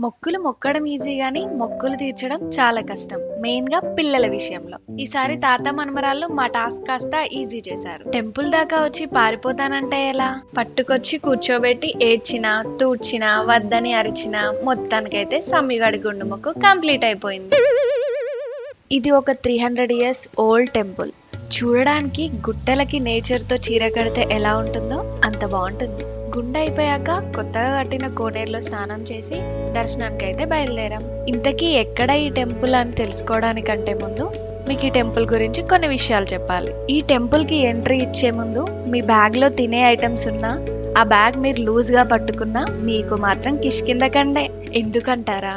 మొక్కులు మొక్కడం ఈజీ గానీ మొక్కులు తీర్చడం చాలా కష్టం. మెయిన్గా పిల్లల విషయంలో. ఈసారి తాత మనమరాళ్ళు మా టాస్క్ కాస్త ఈజీ చేశారు. టెంపుల్ దాకా వచ్చి పారిపోతానంటే ఎలా? పట్టుకొచ్చి కూర్చోబెట్టి ఏడ్చినా తూడ్చినా వద్దని అరిచినా మొత్తానికైతే సమ్మిగడి గుండు మొక్కు కంప్లీట్ అయిపోయింది. ఇది ఒక three hundred years old temple చూడడానికి గుట్టలకి నేచర్తో చీర కడితే ఎలా ఉంటుందో అంత బాగుంటుంది. గుండె అయిపోయాక కొత్తగా కట్టిన కోనేరులో స్నానం చేసి దర్శనానికి అయితే బయలుదేరాం. ఇంతకీ ఎక్కడ ఈ టెంపుల్ అని తెలుసుకోవడానికంటే ముందు మీకు ఈ టెంపుల్ గురించి కొన్ని విషయాలు చెప్పాలి. ఈ టెంపుల్కి ఎంట్రీ ఇచ్చే ముందు మీ బ్యాగ్లో తినే ఐటమ్స్ ఉన్నా ఆ బ్యాగ్ మీరు లూజ్గా పట్టుకున్నా మీకు మాత్రం కిష్కిందకండే ఎందుకంటారా?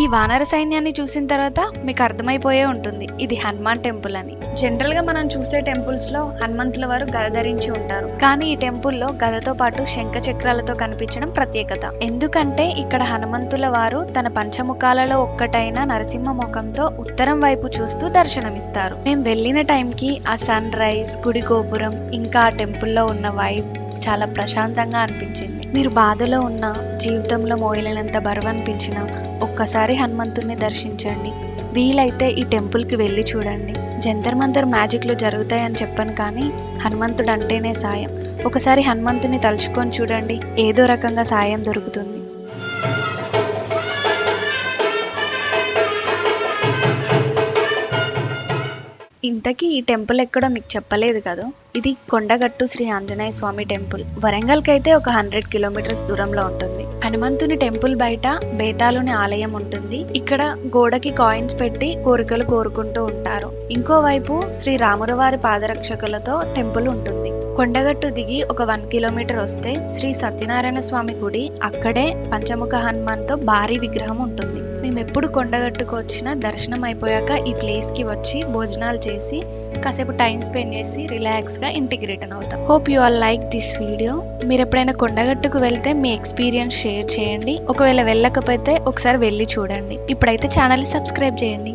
ఈ వానర సైన్యాన్ని చూసిన తర్వాత మీకు అర్థమైపోయే ఉంటుంది. ఇది హనుమాన్ టెంపుల్ అని. జనరల్గా మనం చూసే టెంపుల్స్లో హనుమంతుల వారు గద ధరించి ఉంటారు. కానీ ఈ టెంపుల్లో గదతో పాటు శంఖ చక్రాలతో కనిపించడం ప్రత్యేకత. ఎందుకంటే ఇక్కడ హనుమంతుల వారు తన పంచముఖాలలో ఒక్కటైన నరసింహ ముఖంతో ఉత్తరం వైపు చూస్తూ దర్శనమిస్తారు. మేము వెళ్ళిన టైంకి ఆ సన్ రైజ్ గుడి గోపురం ఇంకా ఆ టెంపుల్లో ఉన్న వైబ్ చాలా ప్రశాంతంగా అనిపించింది. మీరు బాధలో ఉన్న జీవితంలో మోయలేనంత బరువు అనిపించినా ఒక్కసారి హనుమంతుణ్ణి దర్శించండి. వీలైతే ఈ టెంపుల్కి వెళ్ళి చూడండి. జంతర్ మంతర్ మ్యాజిక్లు జరుగుతాయని చెప్పను కానీ హనుమంతుడు అంటేనే సాయం. ఒకసారి హనుమంతుని తలుచుకొని చూడండి ఏదో రకంగా సాయం దొరుకుతుంది. ఇంతకీ ఈ టెంపుల్ ఎక్కడో మీకు చెప్పలేదు కదా? ఇది కొండగట్టు శ్రీ ఆంజనేయ స్వామి టెంపుల్. వరంగల్ అయితే ఒక హండ్రెడ్ కిలోమీటర్స్ దూరంలో ఉంటుంది. హనుమంతుని టెంపుల్ బయట బేతాలుని ఆలయం ఉంటుంది. ఇక్కడ గోడకి కాయిన్స్ పెట్టి కోరికలు కోరుకుంటూ ఉంటారు. ఇంకోవైపు శ్రీ రాములవారి పాదరక్షకులతో టెంపుల్ ఉంటుంది. కొండగట్టు దిగి ఒక వన్ కిలోమీటర్ వస్తే శ్రీ సత్యనారాయణ స్వామి గుడి అక్కడే పంచముఖ హనుమాన్తో భారీ విగ్రహం ఉంటుంది. మేము ఎప్పుడు కొండగట్టుకు వచ్చినా దర్శనం అయిపోయాక ఈ ప్లేస్కి వచ్చి భోజనాలు చేసి కాసేపు టైం స్పెండ్ చేసి రిలాక్స్గా ఇంటికి రిటర్న్ అవుతాం. Hope you all like this video మీరు ఎప్పుడైనా కొండగట్టుకు వెళ్తే మీ ఎక్స్పీరియన్స్ షేర్ చేయండి. ఒకవేళ వెళ్ళకపోతే ఒకసారి వెళ్ళి చూడండి. ఇప్పుడైతే ఛానల్ని సబ్స్క్రైబ్ చేయండి.